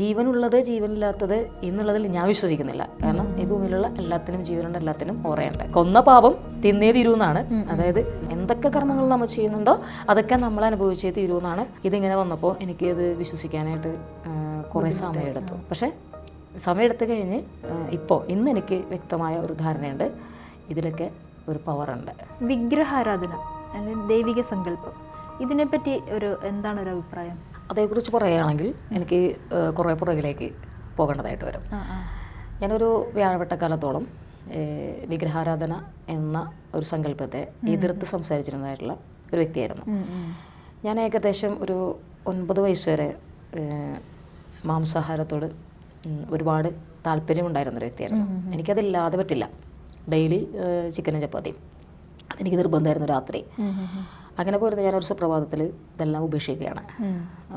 ജീവനുള്ളത് ജീവനില്ലാത്തത് എന്നുള്ളതിൽ ഞാൻ വിശ്വസിക്കുന്നില്ല. കാരണം ഈ ഭൂമിയിലുള്ള എല്ലാത്തിനും ജീവനുണ്ട് എല്ലാത്തിനും ഓറയുണ്ട്. കൊന്ന പാപം തിന്നേ തീരുമെന്നാണ് അതായത് എന്തൊക്കെ കർമ്മങ്ങൾ നമ്മൾ ചെയ്യുന്നുണ്ടോ അതൊക്കെ നമ്മൾ അനുഭവിച്ചേ തീരുമെന്നാണ് ഇതിങ്ങനെ വന്നപ്പോൾ എനിക്ക് ഇത് വിശ്വസിക്കാനായിട്ട് കുറേ സമയമെടുത്തു. പക്ഷേ സമയമെടുത്ത് കഴിഞ്ഞ് ഇപ്പോൾ ഇന്ന് എനിക്ക് വ്യക്തമായ ഒരു ധാരണയുണ്ട്. ഇതിലൊക്കെ ഒരു പവറുണ്ട് വിഗ്രഹാരാധന അല്ലെങ്കിൽ ദൈവിക സങ്കല്പം. ഇതിനെപ്പറ്റി ഒരു എന്താണ് ഒരു അഭിപ്രായം? അതേക്കുറിച്ച് പറയുകയാണെങ്കിൽ എനിക്ക് കുറേ പുറകിലേക്ക് പോകേണ്ടതായിട്ട് വരും. ഞാനൊരു വ്യാഴവട്ടക്കാലത്തോളം കാലത്തോളം വിഗ്രഹാരാധന എന്ന ഒരു സങ്കല്പത്തെ എതിർത്ത് സംസാരിച്ചിരുന്നതായിട്ടുള്ള ഒരു വ്യക്തിയായിരുന്നു. ഞാൻ ഏകദേശം ഒരു ഒൻപത് വയസ്സ് വരെ മാംസാഹാരത്തോട് ഒരുപാട് താല്പര്യമുണ്ടായിരുന്ന ഒരു വ്യക്തിയായിരുന്നു. എനിക്കതില്ലാതെ പറ്റില്ല. ഡെയിലി ചിക്കനും ചപ്പാത്തിയും. അതെനിക്ക് നിർബന്ധമായിരുന്നു രാത്രി. അങ്ങനെ പോരുന്ന ഒരു സുപ്രഭാതത്തിൽ ഇതെല്ലാം ഉപേക്ഷിക്കുകയാണ്.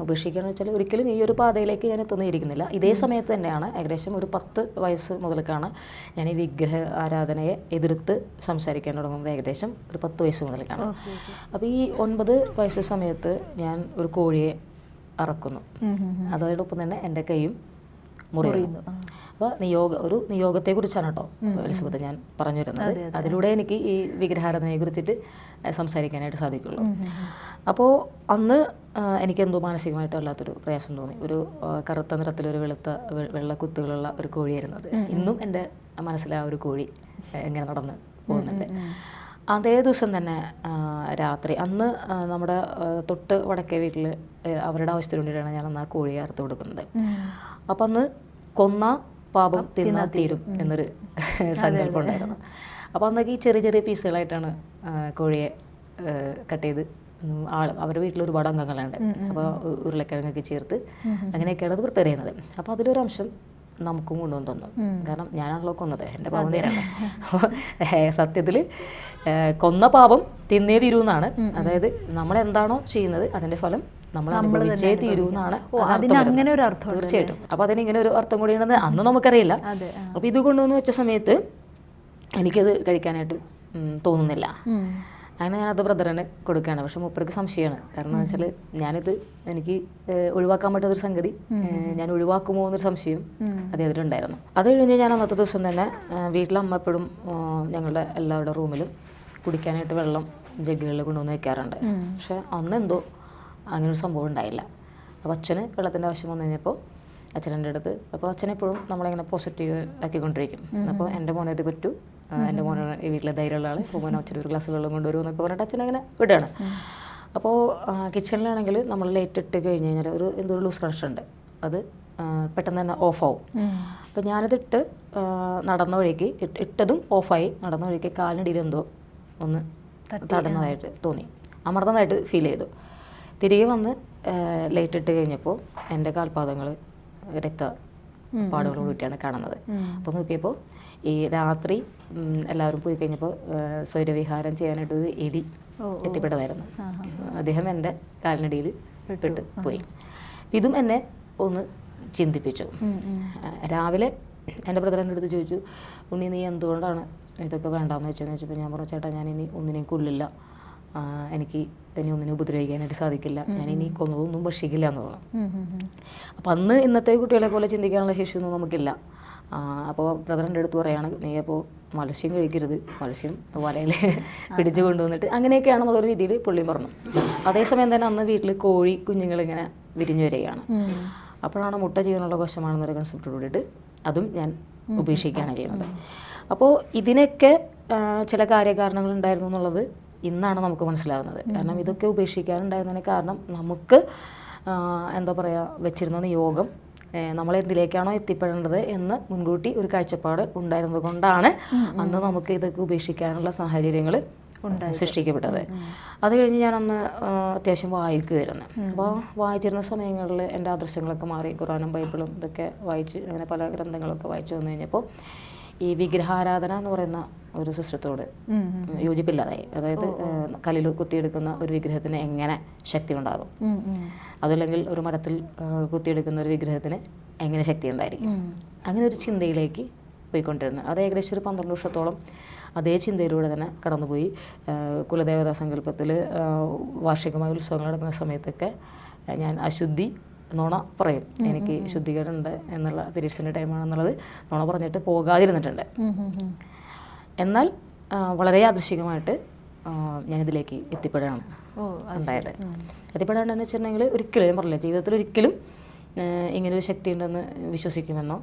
ഉപേക്ഷിക്കുകയെന്ന് വെച്ചാൽ ഒരിക്കലും ഈ ഒരു പാതയിലേക്ക് ഞാൻ എത്തുന്നിരിക്കുന്നില്ല ഇതേ സമയത്ത് തന്നെയാണ് ഏകദേശം ഒരു പത്ത് വയസ്സ് മുതൽക്കാണ് ഞാൻ ഈ വിഗ്രഹ ആരാധനയെ എതിർത്ത് സംസാരിക്കാൻ തുടങ്ങുന്നത് ഏകദേശം ഒരു പത്ത് വയസ്സ് മുതൽക്കാണ്. അപ്പോൾ ഈ ഒൻപത് വയസ്സ് സമയത്ത് ഞാൻ ഒരു കോഴിയെ അറക്കുന്നു. അതോടൊപ്പം തന്നെ എന്റെ കൈയും മുറിയുന്നു. അപ്പോൾ നിയോഗ ഒരു നിയോഗത്തെക്കുറിച്ചാണ് കേട്ടോ എലിസബത്ത് ഞാൻ പറഞ്ഞു വരുന്നത് അതിലൂടെ എനിക്ക് ഈ വിഗ്രഹാരാധനയെ കുറിച്ചിട്ട് സംസാരിക്കാനായിട്ട് സാധിക്കുള്ളൂ. അപ്പോൾ അന്ന് എനിക്ക് എനിക്കെന്തോ മാനസികമായിട്ട് വല്ലാത്തൊരു പ്രയാസം തോന്നി. ഒരു കറുത്ത നിറത്തിലൊരു വെളുത്ത വെള്ളക്കുത്തുകളുള്ള വെള്ള കുത്തുകളുള്ള ഒരു കോഴിയായിരുന്നു അത്. ഇന്നും എന്റെ മനസ്സിലെ ആ ഒരു കോഴി എങ്ങനെ നടന്ന് പോകുന്നുണ്ട്. അതേ ദിവസം തന്നെ രാത്രി. അന്ന് നമ്മുടെ തൊട്ട് വടക്കേ വീട്ടിൽ അവരുടെ ആവശ്യത്തിന് വേണ്ടിയിട്ടാണ് ഞാൻ അന്ന് ആ കോഴിയെ അറുത്ത് കൊടുക്കുന്നത്. അപ്പം അന്ന് കൊന്ന പാപം തിന്നാൽ തീരും എന്നൊരു സങ്കല്പം ഉണ്ടായിരുന്നു. അപ്പോൾ അന്നൊക്കെ ഈ ചെറിയ ചെറിയ പീസുകളായിട്ടാണ് കോഴിയെ കട്ട് ചെയ്ത് ആൾ അവരുടെ വീട്ടിൽ ഒരുപാട് അംഗങ്ങളുണ്ട്. അപ്പോൾ ഉരുളക്കിഴങ്ങൊക്കെ ചേർത്ത് അങ്ങനെയൊക്കെയാണ് അത് പ്രിപ്പയർ ചെയ്യുന്നത്. അപ്പോൾ അതിലൊരു അംശം നമുക്കും കൊണ്ടുവന്ന് തന്നു. കാരണം ഞാനാണല്ലോ കൊന്നത് എന്റെ പാപം തീരാണ് അപ്പോൾ സത്യത്തിൽ കൊന്ന പാപം തിന്നേ തീരൂ എന്നാണ്. അതായത് നമ്മൾ എന്താണോ ചെയ്യുന്നത് അതിന്റെ ഫലം നമ്മൾ അനുഭവിച്ചേ തീരൂ എന്നാണ് അങ്ങനെ ഒരു അർത്ഥം തീർച്ചയായിട്ടും. അപ്പോൾ അതിന് ഇങ്ങനെ ഒരു അർത്ഥം കൂടി ഉണ്ടെന്ന് അന്ന് നമുക്കറിയില്ല. അപ്പോൾ ഇത് കൊണ്ടുവന്ന് വെച്ച സമയത്ത് എനിക്കത് കഴിക്കാനായിട്ട് തോന്നുന്നില്ല. അങ്ങനെ ഞാനത് ബ്രദറിന് കൊടുക്കുകയാണ്. പക്ഷെ മൂപ്പർക്ക് സംശയമാണ്. കാരണം എന്ന് വെച്ചാൽ ഞാനിത് എനിക്ക് ഒഴിവാക്കാൻ പറ്റാത്തൊരു സംഗതി ഞാൻ ഒഴിവാക്കുമോ എന്നൊരു സംശയം അദ്ദേഹത്തിനുണ്ടായിരുന്നു അത് കഴിഞ്ഞ് ഞാൻ അന്നത്തെ ദിവസം തന്നെ വീട്ടിലെ വീട്ടിൽ അമ്മ എപ്പോഴും ഞങ്ങളുടെ എല്ലാവരുടെ റൂമിലും കുടിക്കാനായിട്ട് വെള്ളം ജഗ്ഗുകളിൽ കൊണ്ടുവന്ന് വെക്കാറുണ്ട്. പക്ഷെ അന്ന് എന്തോ അങ്ങനെ ഒരു സംഭവം ഉണ്ടായില്ല. അപ്പോൾ അച്ഛന് വെള്ളത്തിന്റെ ആവശ്യം വന്നു കഴിഞ്ഞപ്പോൾ അച്ഛന്റെ അടുത്ത് അപ്പോൾ അച്ഛനെപ്പോഴും നമ്മളിങ്ങനെ പോസിറ്റീവ് ആക്കിക്കൊണ്ടിരിക്കും. അപ്പോൾ എന്റെ മോനെ ഇത് പറ്റൂ എന്റെ മോനെ ഈ വീട്ടിലെ ധൈര്യമുള്ള ആൾ അപ്പോൾ മോനെ അച്ഛൻ ഒരു ഗ്ലാസ് വെള്ളം കൊണ്ടുവരും എന്നൊക്കെ പറഞ്ഞിട്ട് അച്ഛൻ അങ്ങനെ വിടുകയാണ്. അപ്പോൾ കിച്ചണിലാണെങ്കിൽ നമ്മൾ ലൈറ്റ് ഇട്ട് കഴിഞ്ഞ് കഴിഞ്ഞാൽ ഒരു എന്തോ ഒരു ലൂസ് കണക്ഷൻ ഉണ്ട്. അത് പെട്ടെന്ന് തന്നെ ഓഫ് ആവും. അപ്പോൾ ഞാനതിട്ട് നടന്ന വഴിക്ക് ഇട്ടതും ഓഫായി നടന്ന വഴിക്ക് കാലിനിടയിൽ എന്തോ ഒന്ന് തടഞ്ഞതായിട്ട് തോന്നി. അമർന്നതായിട്ട് ഫീൽ ചെയ്തു. തിരികെ വന്ന് ലൈറ്റ് ഇട്ട് കഴിഞ്ഞപ്പോൾ എന്റെ കാൽപാദങ്ങൾ രക്ത പാടുകളോടിട്ടാണ് കാണുന്നത്. അപ്പോൾ നോക്കിയപ്പോൾ ഈ രാത്രി എല്ലാവരും പോയി കഴിഞ്ഞപ്പോൾ സ്വൈരവിഹാരം ചെയ്യാനായിട്ട് ഒരു എലി എത്തിപ്പെട്ടതായിരുന്നു. അദ്ദേഹം എന്റെ കാലിനടിയിൽ പെട്ട്. പോയി. ഇതും എന്നെ ഒന്ന് ചിന്തിപ്പിച്ചു. രാവിലെ എന്റെ ബ്രദർ എന്റെ അടുത്ത് ചോദിച്ചു ഉണ്ണി നീ എന്തുകൊണ്ടാണ് ഇതൊക്കെ വേണ്ടാന്ന് വെച്ചാൽ വെച്ചപ്പോൾ ഞാൻ പറഞ്ഞു ചേട്ടാ ഞാൻ ഇനി ഒന്നിനെയും കൊല്ലില്ല ആ, എനിക്ക് ഇനി ഒന്നിനെ ഉപദ്രവിക്കാനായിട്ട് സാധിക്കില്ല. ഞാൻ ഇനി കൊന്നതൊന്നും ഭക്ഷിക്കില്ല എന്ന് പറഞ്ഞു. അപ്പം അന്ന് ഇന്നത്തെ കുട്ടികളെ പോലെ ചിന്തിക്കാനുള്ള ശേഷിയൊന്നും നമുക്കില്ല. അപ്പോൾ ബ്രദറിന്റെ അടുത്ത് പറയുകയാണ് നീ അപ്പോൾ മത്സ്യം കഴിക്കരുത്. മത്സ്യം വലയിൽ പിടിച്ചു കൊണ്ടുവന്നിട്ട് അങ്ങനെയൊക്കെയാണെന്നുള്ളൊരു രീതിയിൽ പുള്ളി പറഞ്ഞു. അതേസമയം തന്നെ അന്ന് വീട്ടിൽ കോഴി കുഞ്ഞുങ്ങളിങ്ങനെ വിരിഞ്ഞു വരികയാണ്. അപ്പോഴാണ് മുട്ട ജീവനുള്ള കോശമാണെന്നൊരു കൺസെപ്റ്റ് കൂടിയിട്ട് അതും ഞാൻ ഉപേക്ഷിക്കുകയാണ് ചെയ്യുന്നത്. അപ്പോൾ ഇതിനൊക്കെ ചില കാര്യകാരണങ്ങൾ ഉണ്ടായിരുന്നു എന്നുള്ളത് ഇന്നാണ് നമുക്ക് മനസ്സിലാകുന്നത് കാരണം ഇതൊക്കെ ഉപേക്ഷിക്കാനുണ്ടായിരുന്നതിന് കാരണം നമുക്ക് എന്താ പറയുക വെച്ചിരുന്ന നിയോഗം നമ്മൾ എന്തിലേക്കാണോ എത്തിപ്പെടേണ്ടത് എന്ന് മുൻകൂട്ടി ഒരു കാഴ്ചപ്പാട് ഉണ്ടായിരുന്നത് കൊണ്ടാണ് അന്ന് നമുക്ക് ഇതൊക്കെ ഉപേക്ഷിക്കാനുള്ള സാഹചര്യങ്ങൾ സൃഷ്ടിക്കപ്പെട്ടത്. അത് കഴിഞ്ഞ് ഞാൻ അന്ന് അത്യാവശ്യം വായിക്കുമായിരുന്നു അപ്പോൾ വായിച്ചിരുന്ന സമയങ്ങളിൽ എന്റെ ആദർശങ്ങളൊക്കെ മാറി ഖുറാനും ബൈബിളും ഇതൊക്കെ വായിച്ച് അങ്ങനെ പല ഗ്രന്ഥങ്ങളൊക്കെ വായിച്ചു വന്നു കഴിഞ്ഞപ്പോൾ ഈ വിഗ്രഹാരാധന എന്ന് പറയുന്ന ഒരു സിസ്റ്റത്തോട്. യോജിപ്പില്ലാതായി. അതായത് കല്ലിൽ കുത്തിയെടുക്കുന്ന ഒരു വിഗ്രഹത്തിന് എങ്ങനെ ശക്തി ഉണ്ടാകും. അതല്ലെങ്കിൽ ഒരു മരത്തിൽ കുത്തിയെടുക്കുന്ന ഒരു വിഗ്രഹത്തിന് എങ്ങനെ ശക്തി ഉണ്ടായിരിക്കും? അങ്ങനെ ഒരു ചിന്തയിലേക്ക് പോയിക്കൊണ്ടിരുന്നു. അത് ഏകദേശം ഒരു പന്ത്രണ്ട് വർഷത്തോളം അതേ ചിന്തയിലൂടെ തന്നെ കടന്നുപോയി. കുലദേവതാ സങ്കല്പത്തിൽ വാർഷികമായ ഉത്സവങ്ങൾ നടക്കുന്ന സമയത്തൊക്കെ ഞാൻ അശുദ്ധി നുണ പറയും. എനിക്ക് ശുദ്ധീകരണം ഉണ്ട് എന്നുള്ള പീരീഡ്സിന്റെ ടൈമാണെന്നുള്ളത് നോണ പറഞ്ഞിട്ട് പോകാതിരുന്നിട്ടുണ്ട്. എന്നാൽ വളരെ യാദൃശികമായിട്ട് ഞാൻ ഞാനിതിലേക്ക് എത്തിപ്പെടുകയാണ് ഉണ്ടായത്. എത്തിപ്പെടാണ്ടെന്ന് വെച്ചിട്ടുണ്ടെങ്കിൽ ഒരിക്കലും ഞാൻ പറഞ്ഞില്ല ജീവിതത്തിൽ ഒരിക്കലും ഇങ്ങനൊരു ശക്തി ഉണ്ടെന്ന് വിശ്വസിക്കുമെന്നോ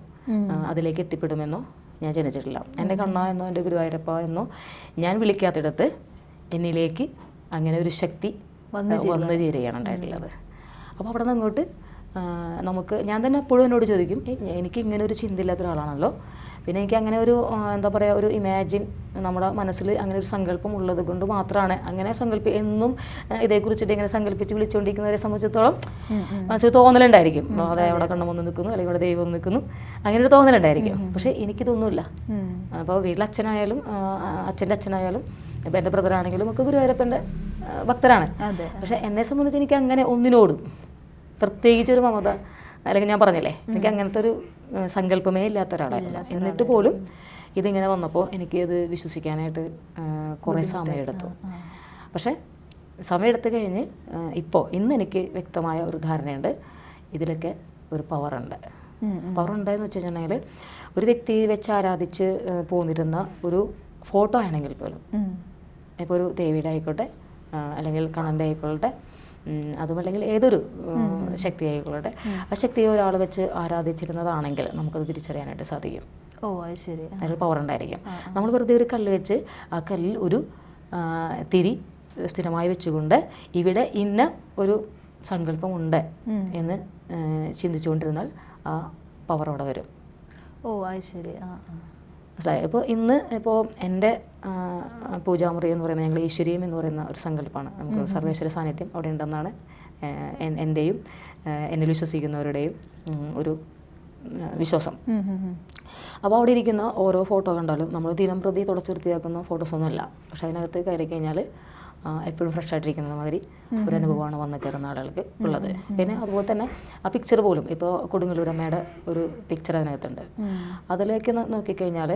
അതിലേക്ക് എത്തിപ്പെടുമെന്നോ ഞാൻ ജനിച്ചിട്ടില്ല. എന്റെ കണ്ണ എന്നോ എന്റെ ഗുരുവായൂരപ്പ എന്നോ ഞാൻ വിളിക്കാത്തിടത്ത് എന്നിലേക്ക് അങ്ങനെ ഒരു ശക്തി വന്നു ചേരുകയാണ്. ഉണ്ടായിട്ടുള്ളത്. അപ്പോൾ അവിടെ നിന്ന് അങ്ങോട്ട് നമുക്ക് ഞാൻ തന്നെ എപ്പോഴും എന്നോട് ചോദിക്കും എനിക്ക് ഇങ്ങനെ ഒരു ചിന്തയില്ലാത്ത ഒരാളാണല്ലോ. പിന്നെ എനിക്ക് അങ്ങനെ ഒരു എന്താ പറയുക ഒരു ഇമാജിൻ നമ്മുടെ മനസ്സിൽ അങ്ങനെ ഒരു സങ്കല്പം ഉള്ളത് കൊണ്ട് മാത്രമാണ് അങ്ങനെ സങ്കല്പി എന്നും ഇതേക്കുറിച്ചിട്ട് ഇങ്ങനെ സങ്കല്പിച്ച് വിളിച്ചുകൊണ്ടിരിക്കുന്നവരെ സംബന്ധിച്ചിടത്തോളം. മനസ്സിൽ തോന്നലുണ്ടായിരിക്കും. അതെ അവിടെ കണ്ണം നിൽക്കുന്നു അല്ലെങ്കിൽ ഇവിടെ ദൈവം നിൽക്കുന്നു. അങ്ങനെ ഒരു തോന്നലുണ്ടായിരിക്കും. പക്ഷേ എനിക്കിതൊന്നുമില്ല. അപ്പോൾ വീട്ടിൽ അച്ഛനായാലും അച്ഛന്റെ അച്ഛനായാലും ഇപ്പം എന്റെ ബ്രദറാണെങ്കിലും ഒക്കെ ഗുരുവായൂരപ്പന്റെ ഭക്തരാണ്. പക്ഷെ എന്നെ സംബന്ധിച്ച് എനിക്ക് അങ്ങനെ ഒന്നിനോടും പ്രത്യേകിച്ചൊരു മമത അല്ലെങ്കിൽ ഞാൻ പറഞ്ഞില്ലേ എനിക്ക് അങ്ങനത്തെ ഒരു സങ്കല്പമേ ഇല്ലാത്ത ഒരാളായിരുന്നു എന്നിട്ട് പോലും ഇതിങ്ങനെ വന്നപ്പോൾ എനിക്ക് ഇത് വിശ്വസിക്കാനായിട്ട് കുറേ സമയമെടുത്തു. പക്ഷേ സമയമെടുത്ത് കഴിഞ്ഞ് ഇപ്പോൾ ഇന്ന് എനിക്ക് വ്യക്തമായ ഒരു ധാരണയുണ്ട്. ഇതിലൊക്കെ ഒരു പവറുണ്ട്. ഉണ്ടെന്ന് വെച്ച് കഴിഞ്ഞിട്ടുണ്ടെങ്കിൽ ഒരു വ്യക്തി വെച്ച് ആരാധിച്ച് പോന്നിരുന്ന ഒരു ഫോട്ടോ ആണെങ്കിൽ പോലും. ഇപ്പോൾ ഒരു ദേവിയുടെ ആയിക്കോട്ടെ അല്ലെങ്കിൽ കണ്ണന്റെ ആയിക്കോട്ടെ അതുമല്ലെങ്കിൽ ഏതൊരു ഉം, ആ ശക്തിയെ ഒരാൾ വെച്ച് ആരാധിച്ചിരുന്നതാണെങ്കിൽ നമുക്കത് തിരിച്ചറിയാനായിട്ട് സാധിക്കും. ഓ അത് ശരി. അതിൽ പവർ ഉണ്ടായിരിക്കും. നമ്മൾ വെറുതെ ഒരു കല്ല് വെച്ച് ആ കല്ലിൽ ഒരു തിരി സ്ഥിരമായി വെച്ചുകൊണ്ട് ഇവിടെ ഇന്ന ഒരു സങ്കല്പമുണ്ട് എന്ന് ചിന്തിച്ചുകൊണ്ടിരുന്നാൽ ആ പവർ അവിടെ വരും. ഓ അത് ശരി. ആ. മനസ്സിലായോ. ഇപ്പോൾ ഇന്ന് ഇപ്പോൾ എന്റെ പൂജാമുറി എന്ന് പറയുന്നത് ഞങ്ങൾ ഈശ്വരീയം എന്ന് പറയുന്ന ഒരു സങ്കല്പമാണ്. നമുക്ക് സർവേശ്വര സാന്നിധ്യം അവിടെ ഉണ്ടെന്നാണ് എന്റെയും എന്നിൽ വിശ്വസിക്കുന്നവരുടെയും ഒരു വിശ്വാസം. അപ്പോൾ അവിടെ ഇരിക്കുന്ന ഓരോ ഫോട്ടോ കണ്ടാലും നമ്മൾ ദിനം പ്രതി തുടച്ചു വൃത്തിയാക്കുന്ന ഫോട്ടോസൊന്നുമല്ല. പക്ഷെ അതിനകത്ത് കയറി കഴിഞ്ഞാൽ എപ്പോഴും ഫ്രഷ് ആയിട്ടിരിക്കുന്ന മാതിരി ഒരു അനുഭവമാണ് വന്നു കയറുന്ന ആളുകൾക്ക് ഉള്ളത്. പിന്നെ അതുപോലെ തന്നെ ആ പിക്ചർ പോലും ഇപ്പോൾ കൊടുങ്ങല്ലൂരമ്മയുടെ ഒരു പിക്ചർ അതിനകത്തുണ്ട്. അതിലേക്ക് നോക്കിക്കഴിഞ്ഞാൽ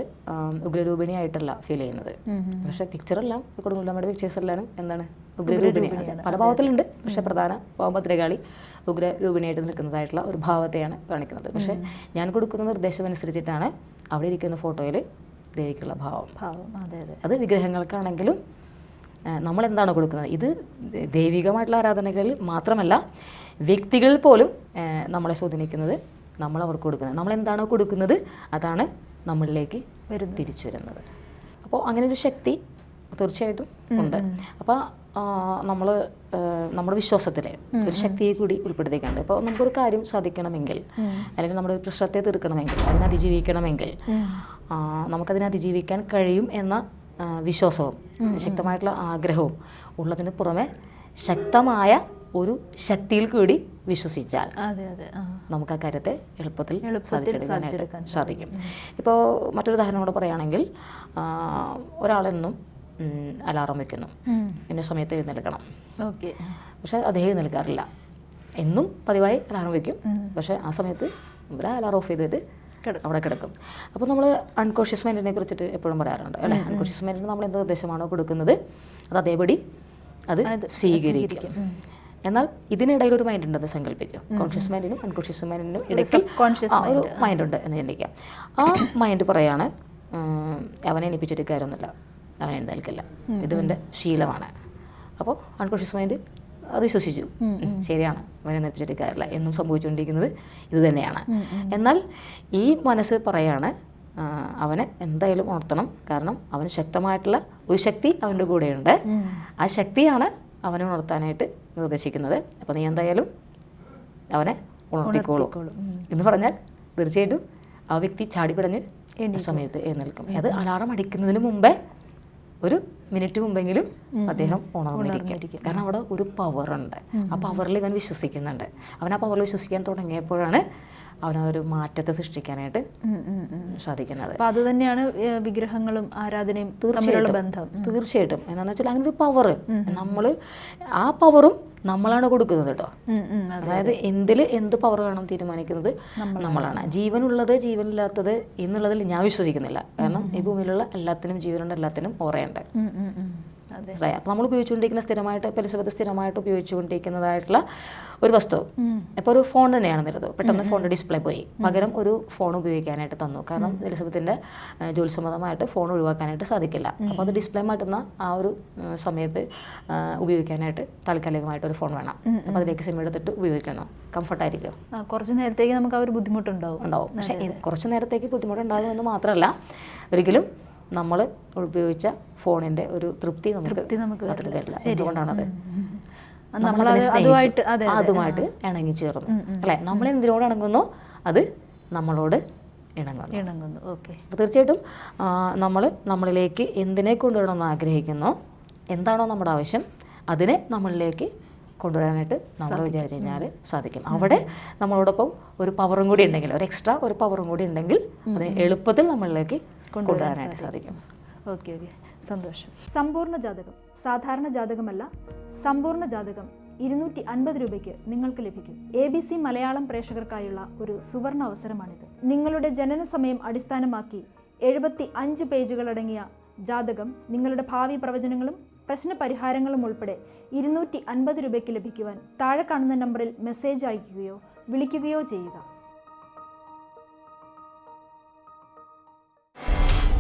ഉഗ്രരൂപിണിയായിട്ടല്ല ഫീൽ ചെയ്യുന്നത്. പക്ഷേ പിക്ചറെല്ലാം കൊടുങ്ങല്ലൂരമ്മയുടെ പിക്ചേഴ്സ് എല്ലാം എന്താണ്? ഉഗ്രരൂപിണി പല ഭാവത്തിലുണ്ട്. പക്ഷേ പ്രധാന ഭാവഭദ്രകാളി ഉഗ്രരൂപിണിയായിട്ട് നിൽക്കുന്നതായിട്ടുള്ള ഒരു ഭാവത്തെയാണ് കാണിക്കുന്നത്. പക്ഷേ ഞാൻ കൊടുക്കുന്ന നിർദ്ദേശം അനുസരിച്ചിട്ടാണ് അവിടെ ഇരിക്കുന്ന ഫോട്ടോയിൽ ദേവിക്കുള്ള ഭാവം. ഭാവം. അതെ അതെ. അത് വിഗ്രഹങ്ങൾക്കാണെങ്കിലും നമ്മൾ എന്താണ് കൊടുക്കുന്നത്? ഇത് ദൈവികമായിട്ടുള്ള ആരാധനകളിൽ മാത്രമല്ല വ്യക്തികളിൽ പോലും നമ്മളെ സ്വാധീനിക്കുന്നത് നമ്മൾ അവർക്ക് കൊടുക്കുന്നത്. നമ്മൾ എന്താണോ കൊടുക്കുന്നത് അതാണ് നമ്മളിലേക്ക് വരും തിരിച്ചു വരുന്നത്. അപ്പോൾ അങ്ങനെ ഒരു ശക്തി തീർച്ചയായിട്ടും ഉണ്ട്. അപ്പോൾ നമ്മൾ നമ്മുടെ വിശ്വാസത്തിൽ ഒരു ശക്തിയെ കൂടി ഉൾപ്പെടുത്തിയിട്ടുണ്ട് അപ്പോൾ നമുക്കൊരു കാര്യം സാധിക്കണമെങ്കിൽ അല്ലെങ്കിൽ നമ്മുടെ ഒരു പ്രശ്നത്തെ തീർക്കണമെങ്കിൽ അതിനെ അതിജീവിക്കണമെങ്കിൽ നമുക്കതിനെ അതിജീവിക്കാൻ കഴിയും എന്ന വിശ്വാസവും ശക്തമായിട്ടുള്ള ആഗ്രഹവും ഉള്ളതിന് പുറമെ ശക്തമായ ഒരു ശക്തിയിൽ കൂടി വിശ്വസിച്ചാൽ നമുക്ക് ആ കാര്യത്തെ എളുപ്പത്തിൽ സാധിച്ചെടുക്കാനായിട്ട് സാധിച്ചെടുക്കാൻ സാധിക്കും. ഇപ്പോൾ മറ്റൊരു ഉദാഹരണം കൂടെ പറയുകയാണെങ്കിൽ ഒരാളെന്നും അലാറം വെക്കുന്നു. ഇന്ന സമയത്ത് എഴുന്നേൽക്കണം. പക്ഷെ അദ്ദേഹം എഴുന്നേൽക്കാറില്ല. എന്നും പതിവായി അലാറം വെക്കും. പക്ഷെ ആ സമയത്ത് ഒരു അലാറം ഓഫ് ചെയ്തിട്ട്. അവിടെ കിടക്കും. അപ്പോൾ നമ്മൾ അൺകോഷ്യസ് മൈൻഡിനെ കുറിച്ചിട്ട് എപ്പോഴും പറയാറുണ്ട് അല്ലേ? അൺകോഷ്യസ് മൈൻഡിന് നമ്മൾ എന്ത് നിർദ്ദേശമാണോ കൊടുക്കുന്നത് അത് അതേപടി അത് സ്വീകരിക്കും. എന്നാൽ ഇതിനിടയിൽ ഒരു മൈൻഡ് ഉണ്ടെന്ന് സങ്കല്പിക്കും. കോൺഷ്യസ് മൈൻഡിനും അൺകോഷ്യസ് മൈൻഡിനും ഇടയ്ക്ക് ഒരു മൈൻഡ് ഉണ്ട് എന്ന് ചിന്തിക്കാം. ആ മൈൻഡ് പറയാണ് അവനെ എണിപ്പിച്ചിട്ട് കാര്യമൊന്നുമില്ല. അവനെ എഴുന്നേൽക്കില്ല. ഇത് ശീലമാണ്. അപ്പോൾ അൺകോഷ്യസ് മൈൻഡ് വിശ്വസിച്ചു. ശരിയാണ്. അവനെ എഴുന്നേൽപ്പിച്ചിട്ട് കാര്യമില്ല. എന്നും സംഭവിച്ചുകൊണ്ടിരിക്കുന്നത് ഇത് തന്നെയാണ്. എന്നാൽ ഈ മനസ്സ് പറയാണ് അവനെ എന്തായാലും ഉണർത്തണം. കാരണം അവന് ശക്തമായിട്ടുള്ള ഒരു ശക്തി അവന്റെ കൂടെയുണ്ട്. ആ ശക്തിയാണ് അവനെ ഉണർത്താനായിട്ട് നിർദ്ദേശിക്കുന്നത്. അപ്പോൾ നീ എന്തായാലും അവനെ ഉണർത്തിക്കോളൂ. എന്ന് പറഞ്ഞാൽ തീർച്ചയായിട്ടും ആ വ്യക്തി ചാടിപ്പിടഞ്ഞ്. സമയത്ത് എഴുന്നേൽക്കും. അത് അലാറം അടിക്കുന്നതിന് മുമ്പേ ഒരു മിനിറ്റ് മുമ്പെങ്കിലും അദ്ദേഹം ഉണർന്നിരിക്കും. കാരണം അവിടെ ഒരു പവറുണ്ട് ആ പവറിൽ ഇവൻ വിശ്വസിക്കുന്നുണ്ട്. അവൻ ആ പവറിൽ വിശ്വസിക്കാൻ തുടങ്ങിയപ്പോഴാണ് അവനൊരു ഒരു മാറ്റത്തെ സൃഷ്ടിക്കാനായിട്ട്. സാധിക്കുന്നത്. അപ്പൊ അത് തന്നെയാണ് വിഗ്രഹങ്ങളും ആരാധനയും തീർച്ചയായിട്ടും. ബന്ധം. തീർച്ചയായിട്ടും. എന്താണെന്ന് വെച്ചാൽ അങ്ങനെ ഒരു പവർ നമ്മൾ ആ പവറും നമ്മളാണ് കൊടുക്കുന്നത് കേട്ടോ. അതായത് എന്തിൽ എന്ത് പവർ വേണം തീരുമാനിക്കുന്നത് നമ്മളാണ്. ജീവനുള്ളത് ജീവനില്ലാത്തത് എന്നുള്ളതിൽ ഞാൻ വിശ്വസിക്കുന്നില്ല. കാരണം ഈ ഭൂമിയിലുള്ള എല്ലാത്തിനും ജീവനുണ്ട് എല്ലാത്തിനും ഓറയുണ്ട്. മനസ്സിലായോ? അപ്പോൾ നമ്മൾ ഉപയോഗിച്ചുകൊണ്ടിരിക്കുന്ന സ്ഥിരമായിട്ട് എലിസബത്ത് സ്ഥിരമായിട്ട് ഉപയോഗിച്ചുകൊണ്ടിരിക്കുന്നതായിട്ടുള്ള ഒരു വസ്തു. ഇപ്പോൾ ഒരു ഫോൺ തന്നെയാണ് നിരത് പെട്ടെന്ന് ഫോണിന്റെ ഡിസ്പ്ലേ പോയി. പകരം ഒരു ഫോൺ ഉപയോഗിക്കാനായിട്ട് തന്നു. കാരണം എലിസബത്തിന്റെ ജോലിസമ്മതമായിട്ട് ഫോൺ ഒഴിവാക്കാനായിട്ട് സാധിക്കില്ല. അപ്പോൾ അത് ഡിസ്പ്ലേ മാറ്റുന്ന ആ ഒരു സമയത്ത് ഉപയോഗിക്കാനായിട്ട് താൽക്കാലികമായിട്ട് ഒരു ഫോൺ വേണം. അപ്പോൾ അതിലേക്ക് സിം എടുത്തിട്ട് ഉപയോഗിക്കണം. കംഫർട്ടായിരിക്കും കുറച്ച് നേരത്തേക്ക് നമുക്ക് ആ ഒരു ബുദ്ധിമുട്ടുണ്ടാവും. ഉണ്ടാവും. പക്ഷേ കുറച്ച് നേരത്തേക്ക് ബുദ്ധിമുട്ടുണ്ടാകുമെന്ന് മാത്രമല്ല ഒരിക്കലും നമ്മൾ ഉപയോഗിച്ച ഫോണിന്റെ ഒരു തൃപ്തി നമുക്ക് നമുക്ക് അതിൽ വരില്ല. എന്തുകൊണ്ടാണത്. അതുമായിട്ട് അതെ അതെ. അതുമായിട്ട് ഇണങ്ങി ചേർന്നു. അല്ലെ? നമ്മൾ എന്തിനോട് ഇണങ്ങുന്നു? അത് നമ്മളോട് ഇണങ്ങുന്നു. ഇണങ്ങുന്നു. ഓക്കെ. അപ്പോൾ തീർച്ചയായിട്ടും നമ്മൾ നമ്മളിലേക്ക് എന്തിനെ കൊണ്ടുവരണമെന്ന് ആഗ്രഹിക്കുന്നു എന്താണോ നമ്മുടെ ആവശ്യം അതിനെ നമ്മളിലേക്ക് കൊണ്ടുവരാനായിട്ട് നമ്മൾ വിചാരിച്ചു കഴിഞ്ഞാൽ സാധിക്കും. അവിടെ നമ്മളോടൊപ്പം ഒരു പവറും കൂടി ഉണ്ടെങ്കിൽ ഒരു എക്സ്ട്രാ ഒരു പവറും കൂടി ഉണ്ടെങ്കിൽ അത് എളുപ്പത്തിൽ നമ്മളിലേക്ക് കൊണ്ടുവരാനായിട്ട് സാധിക്കും. Okay okay. സന്തോഷം. സമ്പൂർണ ജാതകം. സാധാരണ ജാതകമല്ല സമ്പൂർണ ജാതകം ഇരുന്നൂറ്റി അൻപത് രൂപയ്ക്ക് നിങ്ങൾക്ക് ലഭിക്കും. എ ബി സി മലയാളം പ്രേക്ഷകർക്കായുള്ള ഒരു സുവർണ അവസരമാണിത്. നിങ്ങളുടെ ജനന സമയം അടിസ്ഥാനമാക്കി എഴുപത്തി അഞ്ച് പേജുകളടങ്ങിയ ജാതകം നിങ്ങളുടെ ഭാവി പ്രവചനങ്ങളും പ്രശ്ന പരിഹാരങ്ങളും ഉൾപ്പെടെ ഇരുന്നൂറ്റി അൻപത് രൂപയ്ക്ക് ലഭിക്കുവാൻ താഴെ കാണുന്ന നമ്പറിൽ മെസ്സേജ് അയയ്ക്കുകയോ വിളിക്കുകയോ ചെയ്യുക.